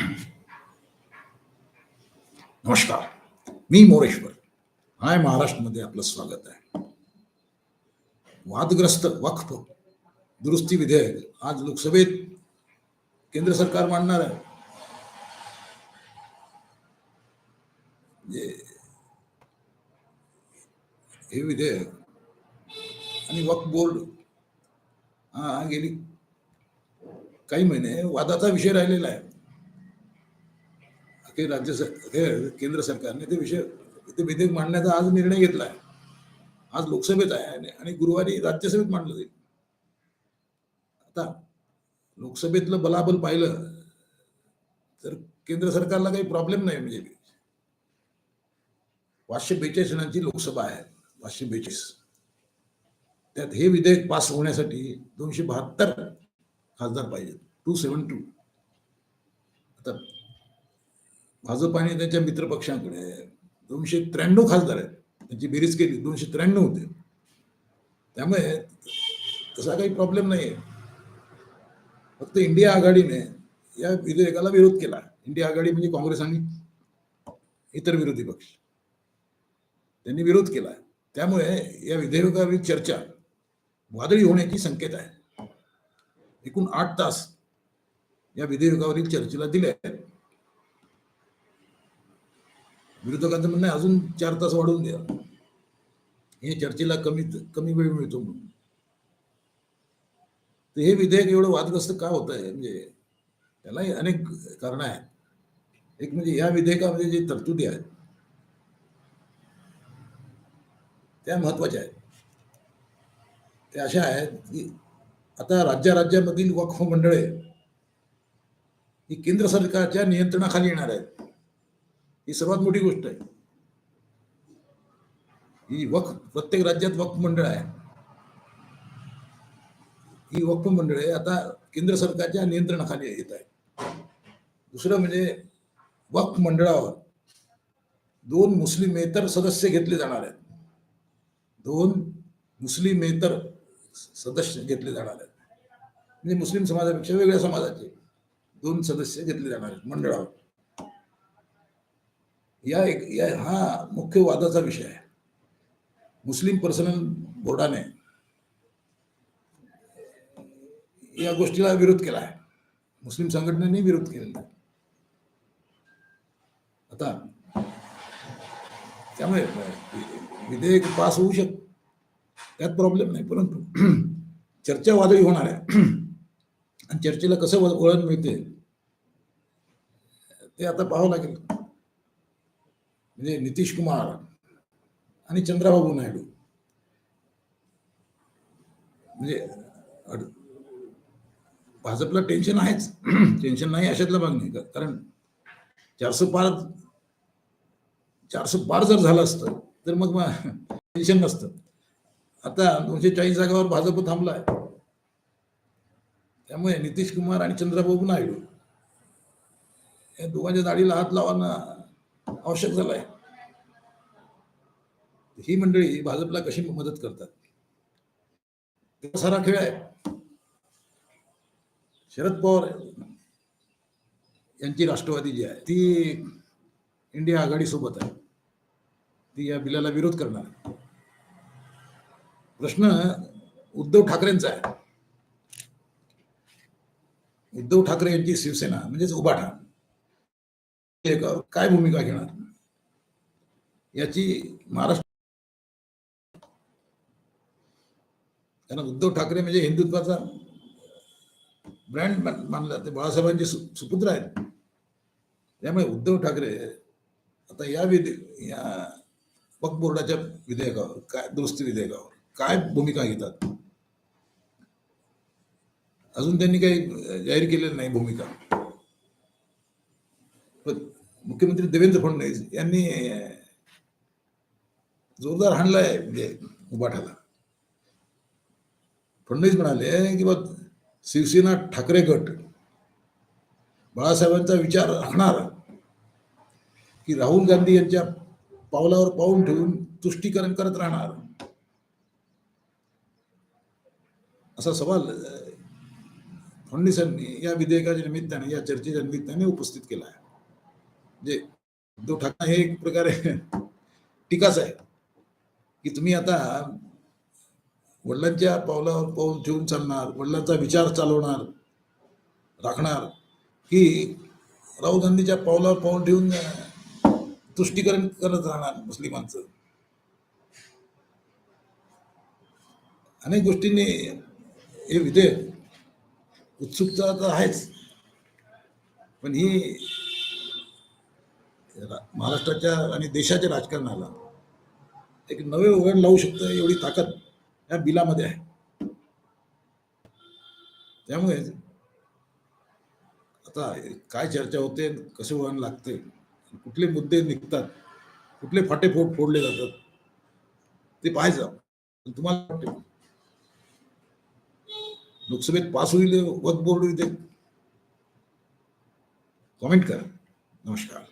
नमस्कार मी मोरेश्वर हाय महाराष्ट्रमध्ये आपलं स्वागत आहे. वादग्रस्त वक्फ दुरुस्ती विधेयक आज लोकसभेत केंद्र सरकार मांडणार आहे. हे विधेयक आणि वक्फ बोर्ड हा गेली काही महिने वादाचा विषय राहिलेला आहे. अखेर राज्य अखेर केंद्र सरकारने ते विषय ते विधेयक मांडण्याचा आज निर्णय घेतला आहे आज लोकसभेत आहे आणि- आणि गुरुवारी राज्यसभेत मांडलं जाईल. आता लोकसभेतलं बलाबल पाहिलं तर केंद्र सरकारला काही प्रॉब्लेम नाही म्हणजे. पाचशे बेचाळीस जणांची लोकसभा आहे पाचशे बेचाळीस. त्यात हे विधेयक पास होण्यासाठी दोनशे बहात्तर खासदार पाहिजेत टू सेवन टू आता भाजप आणि त्यांच्या मित्रपक्षांकडे दोनशे त्र्याण्णव खासदार आहेत. त्यांची बेरीज केली दोनशे त्र्याण्णव होते. त्यामुळे तसा काही प्रॉब्लेम नाही आहे फक्त इंडिया आघाडीने या विधेयकाला विरोध केला. इंडिया आघाडी म्हणजे काँग्रेस आणि इतर विरोधी पक्ष. त्यांनी विरोध केला. त्यामुळे या विधेयकावरील चर्चा वादळी होण्याची संकेत आहे. एकूण आठ तास या विधेयकावरील चर्चेला दिले आहेत. विरोधकांचं म्हणणं अजून चार तास वाढवून द्या. हे चर्चेला कमी कमी वेळ मिळतो म्हणून. तर हे विधेयक एवढं वादग्रस्त का होत आहे? म्हणजे त्यालाही अनेक कारण आहेत. एक म्हणजे या विधेयकामध्ये जे तरतुदी आहेत त्या महत्त्वाच्या आहेत. त्या अशा आहेत की आता राज्या राज्यामधील वक्फ मंडळे ही केंद्र सरकारच्या नियंत्रणाखाली येणार आहेत. ही सर्वात मोठी गोष्ट आहे. ही वक्फ प्रत्येक राज्यात वक्फ मंडळ आहे. ही वक्फ मंडळे आता केंद्र सरकारच्या नियंत्रणाखाली येत आहे. दुसरं म्हणजे वक्फ मंडळावर दोन मुस्लिमेतर सदस्य घेतले जाणार आहेत. दोन मुस्लिमेतर सदस्य घेतले जाणार आहेत. म्हणजे मुस्लिम समाजापेक्षा वेगळ्या समाजाचे दोन सदस्य घेतले जाणार आहेत मंडळावर. या एक या हा मुख्य वादाचा विषय आहे. मुस्लिम पर्सनल बोर्डाने या गोष्टीला विरोध केला आहे. मुस्लिम संघटनेने विरोध केलेला आता त्यामुळे विधेयक पास होऊ शक त्यात प्रॉब्लेम नाही परंतु चर्चा वादळी होणार आहे. आणि चर्चेला कसं वळण मिळते ते आता पाहावं लागेल. म्हणजे नितीश कुमार आणि चंद्राबाबू नायडू. म्हणजे भाजपला टेन्शन आहेच. टेन्शन नाही अशातला भाग नाही. कारण चारशे पार चारशे पार जर झालं असतं तर मग टेन्शन नसतं. आता दोनशे चाळीस जागावर भाजप थांबलाय. त्यामुळे नितीश कुमार आणि चंद्रबाबू नायडू या दोघांच्या दाढीला हात लावाना आवश्यक झालंय. ही मंडळी भाजपला कशी मदत करतात? सारा खेळ आहे. शरद पवार यांची राष्ट्रवादी जी आहे ती इंडिया आघाडी सोबत आहे. ती या बिलाला विरोध करणार आहे. प्रश्न उद्धव ठाकरेंचा आहे. उद्धव ठाकरे यांची शिवसेना म्हणजेच उभाठा काय भूमिका घेणार? याची महाराष्ट्र त्यांना उद्धव ठाकरे म्हणजे हिंदुत्वाचा ब्रँड मानला ते बाळासाहेबांचे सुपुत्र आहेत. त्यामुळे उद्धव ठाकरे आता या विधे या वक्फ बोर्डाच्या विधेयकावर काय दुरुस्ती विधेयकावर काय भूमिका घेतात? अजून त्यांनी काही जाहीर केलेलं नाही भूमिका. पण मुख्यमंत्री देवेंद्र फडणवीस यांनी जोरदार हाणलाय म्हणजे उबाठाला. फडणवीस म्हणाले की बा शिवसेना ठाकरे गट बाळासाहेबांचा विचार राहणार की राहुल गांधी यांच्या पावलावर पाऊल ठेवून तुष्टीकरण करत राहणार. असा सवाल फडणवीसांनी या विधेयकाच्या निमित्ताने या चर्चेच्या निमित्ताने उपस्थित केला आहे. म्हणजे उद्धव ठाकरे हे एक प्रकारे टीकाच आहे. की तुम्ही आता वडिलांच्या पावलावर पाऊल ठेवून चालणार वडिलांचा विचार चालवणार राखणार की राहुल गांधीच्या पावलावर पाऊल ठेवून तुष्टीकरण करत राहणार मुस्लिमांचं. अनेक गोष्टींनी हे विधेयक उत्सुकता तर आहेच. पण ही महाराष्ट्राच्या आणि देशाच्या राजकारणाला एक नवे उघड लावू शकतं एवढी ताकद या बिलामध्ये आहे. त्यामुळे आता काय चर्चा होते कसे वळण लागते कुठले मुद्दे निघतात कुठले फाटे फोड फोडले जातात ते पाहायचं. तुम्हाला वाटते? लोकसभेत पास होईल वक्फ बोर्ड कॉमेंट करा. नमस्कार.